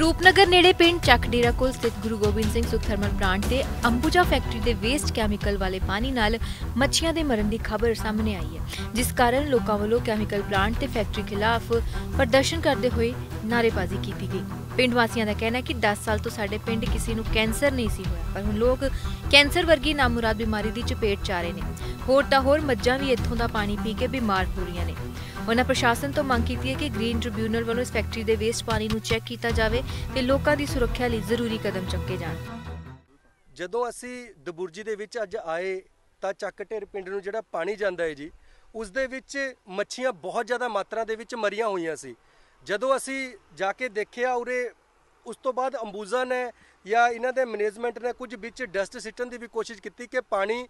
ਰੂਪਨਗਰ ਨੇੜੇ ਪਿੰਡ ਚੱਕਡੇਰਾ ਕੋਲ ਸਥਿਤ ਗੁਰੂ ਗੋਬਿੰਦ ਸਿੰਘ ਸੁਖ ਥਰਮਲ ਪਲਾਂਟ ਤੇ ਅੰਬੂਜਾ ਫੈਕਟਰੀ ਦੇ ਵੇਸਟ ਕੈਮੀਕਲ ਵਾਲੇ ਪਾਣੀ ਨਾਲ ਮੱਛੀਆਂ ਦੇ ਮਰਨ ਦੀ ਖਬਰ ਸਾਹਮਣੇ ਆਈ ਹੈ, ਜਿਸ ਕਾਰਨ ਲੋਕਾਂ ਵੱਲੋਂ ਕੈਮੀਕਲ ਪਲਾਂਟ ਤੇ ਫੈਕਟਰੀ ਖਿਲਾਫ ਪ੍ਰਦਰਸ਼ਨ ਕਰਦੇ ਹੋਏ ਨਾਅਰੇਬਾਜ਼ੀ ਕੀਤੀ ਗਈ। ਪਿੰਡ ਵਾਸੀਆਂ ਦਾ ਕਹਿਣਾ ਹੈ ਕਿ 10 ਸਾਲ ਤੋਂ ਸਾਡੇ ਪਿੰਡ ਕਿਸੇ ਨੂੰ ਕੈਂਸਰ ਨਹੀਂ ਸੀ ਹੋਇਆ, ਪਰ ਹੁਣ ਲੋਕ ਕੈਂਸਰ ਵਰਗੀ ਨਾਮੁਰਾਦ ਬਿਮਾਰੀ ਦੀ ਚਪੇਟ ਚ ਆ ਰਹੇ ਨੇ। ਹੋਰ ਤਾਂ ਹੋਰ ਮੱਝਾਂ ਵੀ ਇੱਥੋਂ ਦਾ ਪਾਣੀ ਪੀ ਕੇ ਬਿਮਾਰ ਹੋ ਰਹੀਆਂ ਨੇ। ਉਹਨਾਂ ਪ੍ਰਸ਼ਾਸਨ ਤੋਂ ਮੰਗ ਕੀਤੀ ਹੈ ਕਿ ਗ੍ਰੀਨ ਟ੍ਰਿਬਿਊਨਲ ਵੱਲੋਂ ਇਸ ਫੈਕਟਰੀ ਦੇ ਵੇਸਟ ਪਾਣੀ ਨੂੰ ਚੈੱਕ ਕੀਤਾ ਜਾਵੇ ਤੇ ਲੋਕਾਂ ਦੀ ਸੁਰੱਖਿਆ ਲਈ ਜ਼ਰੂਰੀ ਕਦਮ ਚੁੱਕੇ ਜਾਣ। ਜਦੋਂ ਅਸੀਂ ਦਬੁਰਜੀ ਦੇ ਵਿੱਚ ਅੱਜ ਆਏ ਤਾਂ ਚੱਕ ਢੇਰ ਪਿੰਡ ਨੂੰ ਜਿਹੜਾ ਪਾਣੀ ਜਾਂਦਾ ਹੈ ਜੀ, ਉਸ ਦੇ ਵਿੱਚ ਮੱਛੀਆਂ ਬਹੁਤ ਜ਼ਿਆਦਾ ਮਾਤਰਾ ਦੇ ਵਿੱਚ ਮਰੀਆਂ ਹੋਈਆਂ ਸੀ। ਜਦੋਂ ਅਸੀਂ ਜਾ ਕੇ ਦੇਖਿਆ ਉਰੇ, ਉਸ ਤੋਂ ਬਾਅਦ ਅੰਬੂਜ਼ਾ ਨੇ ਜਾਂ ਇਹਨਾਂ ਦੇ ਮੈਨੇਜਮੈਂਟ ਨੇ ਕੁਝ ਵਿੱਚ ਡਸਟ ਸਿੱਟਣ ਦੀ ਵੀ ਕੋਸ਼ਿਸ਼ ਕੀਤੀ ਕਿ ਪਾਣੀ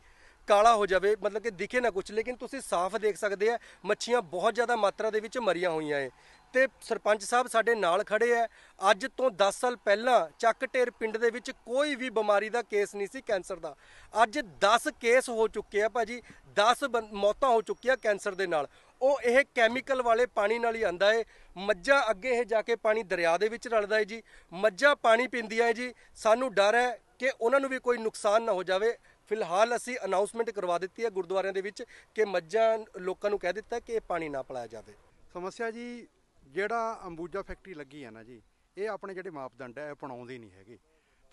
ਕਾਲਾ ਹੋ ਜਾਵੇ, ਮਤਲਬ ਕਿ ਦਿਖੇ ਨਾ ਕੁਝ ਲੇਕਿਨ ਤੁਸੀਂ ਸਾਫ਼ ਦੇਖ ਸਕਦੇ ਆ, ਮੱਛੀਆਂ ਬਹੁਤ ਜ਼ਿਆਦਾ ਮਾਤਰਾ ਦੇ ਵਿੱਚ ਮਰੀਆਂ ਹੋਈਆਂ ਏ। ਤੇ ਸਰਪੰਚ ਸਾਹਿਬ ਸਾਡੇ ਨਾਲ ਖੜੇ ਆ। ਅੱਜ ਤੋਂ 10 ਸਾਲ ਪਹਿਲਾਂ ਚੱਕ ਢੇਰ ਪਿੰਡ ਦੇ ਵਿੱਚ ਕੋਈ ਵੀ ਬਿਮਾਰੀ ਦਾ ਕੇਸ ਨਹੀਂ ਸੀ ਕੈਂਸਰ ਦਾ। ਅੱਜ 10 ਕੇਸ ਹੋ ਚੁੱਕੇ ਆ ਭਾਜੀ 10 ਬੰ- ਮੌਤਾਂ ਹੋ ਚੁੱਕੀਆਂ ਕੈਂਸਰ ਦੇ ਨਾਲ। ਉਹ ਇਹ ਕੈਮੀਕਲ ਵਾਲੇ ਪਾਣੀ ਨਾਲ ਹੀ ਆਂਦਾ ਏ। ਮੱਝਾਂ ਅੱਗੇ ਇਹ ਜਾ ਕੇ ਪਾਣੀ ਦਰਿਆ ਦੇ ਵਿੱਚ ਰਲਦਾ ਏ ਜੀ। ਮੱਝਾਂ ਪਾਣੀ ਪੀਂਦੀਆਂ ਏ ਜੀ। ਸਾਨੂੰ ਡਰ ਹੈ ਕਿ ਉਹਨਾਂ ਨੂੰ ਵੀ ਕੋਈ ਨੁਕਸਾਨ ਨਾ ਹੋ ਜਾਵੇ। ਫਿਲਹਾਲ ਅਸੀਂ ਅਨਾਉਂਸਮੈਂਟ ਕਰਵਾ ਦਿੱਤੀ ਹੈ ਗੁਰਦੁਆਰਿਆਂ ਦੇ ਵਿੱਚ ਕਿ ਮੱਝਾਂ ਲੋਕਾਂ ਨੂੰ ਕਹਿ ਦਿੱਤਾ ਕਿ ਇਹ ਪਾਣੀ ਨਾ ਪਿਲਾਇਆ ਜਾਵੇ। ਸਮੱਸਿਆ ਜੀ, ਜਿਹੜਾ ਅੰਬੂਜਾ ਫੈਕਟਰੀ ਲੱਗੀ ਹੈ ਨਾ ਜੀ, ਇਹ ਆਪਣੇ ਜਿਹੜੇ ਮਾਪਦੰਡ ਹੈ ਅਪਣਾਉਂਦੇ ਨਹੀਂ ਹੈਗੇ।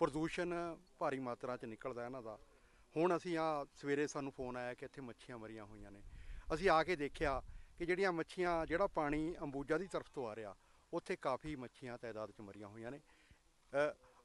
ਪ੍ਰਦੂਸ਼ਣ ਭਾਰੀ ਮਾਤਰਾ 'ਚ ਨਿਕਲਦਾ ਇਹਨਾਂ ਦਾ। ਹੁਣ ਅਸੀਂ ਆ ਸਵੇਰੇ ਸਾਨੂੰ ਫੋਨ ਆਇਆ ਕਿ ਇੱਥੇ ਮੱਛੀਆਂ ਮਰੀਆਂ ਹੋਈਆਂ ਨੇ। ਅਸੀਂ ਆ ਕੇ ਦੇਖਿਆ ਕਿ ਜਿਹੜੀਆਂ ਮੱਛੀਆਂ, ਜਿਹੜਾ ਪਾਣੀ ਅੰਬੂਜਾ ਦੀ ਤਰਫ ਤੋਂ ਆ ਰਿਹਾ, ਉੱਥੇ ਕਾਫੀ ਮੱਛੀਆਂ ਤਾਦਾਦ 'ਚ ਮਰੀਆਂ ਹੋਈਆਂ ਨੇ।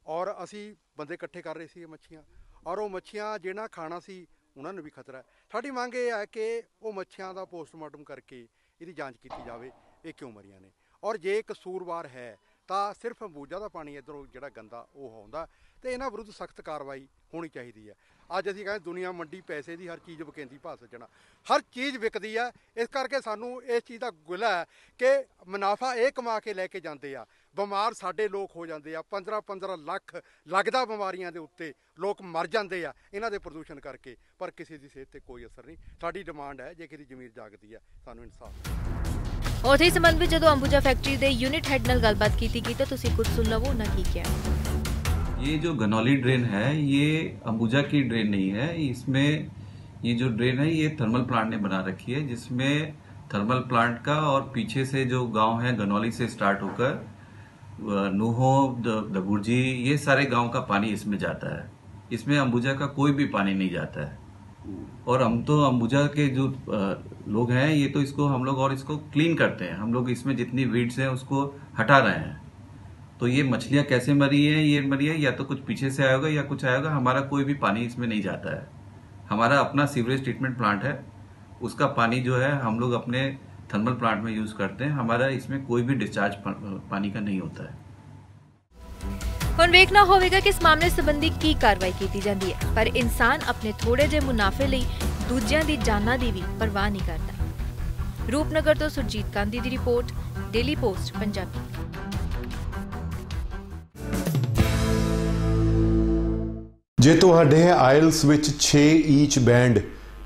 ਔਰ ਅਸੀਂ ਬੰਦੇ ਇਕੱਠੇ ਕਰ ਰਹੇ ਸੀ ਇਹ ਮੱਛੀਆਂ। ਔਰ ਉਹ ਮੱਛੀਆਂ ਜਿਹੜਾ ਖਾਣਾ ਸੀ, ਉਹਨਾਂ ਨੂੰ ਵੀ ਖਤਰਾ ਹੈ। ਸਾਡੀ ਮੰਗ ਇਹ ਹੈ ਕਿ ਉਹ ਮੱਛੀਆਂ ਦਾ ਪੋਸਟਮਾਰਟਮ ਕਰਕੇ ਇਹਦੀ ਜਾਂਚ ਕੀਤੀ ਜਾਵੇ, ਇਹ ਕਿਉਂ ਮਰੀਆਂ ਨੇ? ਔਰ ਜੇ ਕਸੂਰਵਾਰ ਹੈ, ਤਾਂ ਸਿਰਫ ਅੰਬੂਜਾ ਦਾ ਪਾਣੀ ਇਧਰੋਂ ਜਿਹੜਾ ਗੰਦਾ ਉਹ ਆਉਂਦਾ, ਤੇ ਇਹਨਾਂ ਵਿਰੁੱਧ ਸਖਤ ਕਾਰਵਾਈ ਹੋਣੀ ਚਾਹੀਦੀ ਹੈ। ਅੱਜ ਅਸੀਂ ਕਹਿੰਦੇ ਦੁਨੀਆ ਮੰਡੀ ਪੈਸੇ ਦੀ ਹਰ ਚੀਜ਼ ਵਿਕੇਂਦੀ ਭਾਅ ਸੱਜਣਾ। ਹਰ ਚੀਜ਼ ਵਿਕਦੀ ਹੈ ਇਸ ਕਰਕੇ ਸਾਨੂੰ ਇਸ ਚੀਜ਼ ਦਾ ਗੁਲਾ ਹੈ ਕਿ ਮੁਨਾਫਾ ਇਹ ਕਮਾ ਕੇ ਲੈ ਕੇ ਜਾਂਦੇ ਆ ਬਿਮਾਰ ਸਾਡੇ ਲੋਕ ਹੋ ਜਾਂਦੇ ਆ 15 15 ਲੱਖ ਲੱਗਦਾ ਬਿਮਾਰੀਆਂ ਦੇ ਉੱਤੇ ਲੋਕ ਮਰ ਜਾਂਦੇ ਆ ਇਹਨਾਂ ਦੇ ਪ੍ਰਦੂਸ਼ਣ ਕਰਕੇ ਪਰ ਕਿਸੇ ਦੀ ਸਿਹਤ ਤੇ ਕੋਈ ਅਸਰ ਨਹੀਂ ਸਾਡੀ ਡਿਮਾਂਡ ਹੈ ਜੇ ਕਿਸੇ ਦੀ ਜ਼ਮੀਰ ਜਾਗਦੀ ਹੈ ਸਾਨੂੰ ਇਨਸਾਫ ਉਥੇ ਇਸ ਸੰਬੰਧ ਵਿੱਚ ਜਦੋਂ ਅੰਬੂਜਾ ਫੈਕਟਰੀ ਦੇ ਯੂਨਿਟ ਹੈਡ ਨਾਲ ਗੱਲਬਾਤ ਕੀਤੀ ਗਈ ਤਾਂ ਤੁਸੀਂ ਕੁਝ ਸੁਣ ਲਵੋ ਉਹਨਾਂ ਕੀ ਕਿਹਾ ये जो गनौली ड्रेन है ये अंबुजा की ड्रेन नहीं है इसमें ये जो ड्रेन है ये थर्मल प्लांट ने बना रखी है जिसमें थर्मल प्लांट का और पीछे से जो गांव है गनौली से स्टार्ट होकर अ, नूहो दबुर्जी ये सारे गाँव का पानी इसमें जाता है। इसमें अंबुजा का कोई भी पानी नहीं जाता है। और हम तो अंबुजा के जो लोग हैं, ये तो इसको, हम लोग और इसको क्लीन करते हैं। हम लोग इसमें जितनी वीड्स हैं, उसको हटा रहे हैं। तो ये मछलियाँ कैसे मरी है, ये मरी है, या तो कुछ पीछे से आया होगा या कुछ आया होगा हमारा कोई भी पानी इसमें नहीं जाता है। हमारा अपना सीवरेज ट्रीटमेंट प्लांट है। उसका पानी जो है, हम लोग अपने थर्मल प्लांट में यूज करते हैं हमारा इसमें कोई भी डिस्चार्ज पा- पानी का नहीं होता है ਹੁਣ ਵੇਖਣਾ ਹੋਵੇਗਾ ਕਿ ਇਸ ਮਾਮਲੇ ਸੰਬੰਧੀ ਕੀ ਕਾਰਵਾਈ ਕੀਤੀ ਜਾਂਦੀ ਹੈ ਪਰ ਇਨਸਾਨ ਆਪਣੇ ਥੋੜੇ ਜਿਹੇ ਮੁਨਾਫੇ ਲਈ ਦੂਜਿਆਂ ਦੀ ਜਾਨਾਂ ਦੀ ਵੀ ਪਰਵਾਹ ਨਹੀਂ ਕਰਦਾ ਰੂਪਨਗਰ ਤੋਂ ਸੁਰਜੀਤ ਗਾਂਧੀ ਦੀ ਰਿਪੋਰਟ ਡੇਲੀ ਪੋਸਟ ਪੰਜਾਬੀ ਜੇ ਤੁਹਾਡੇ ਹੈ ਆਇਲਸ ਵਿੱਚ 6 ਈਚ ਬੈਂਡ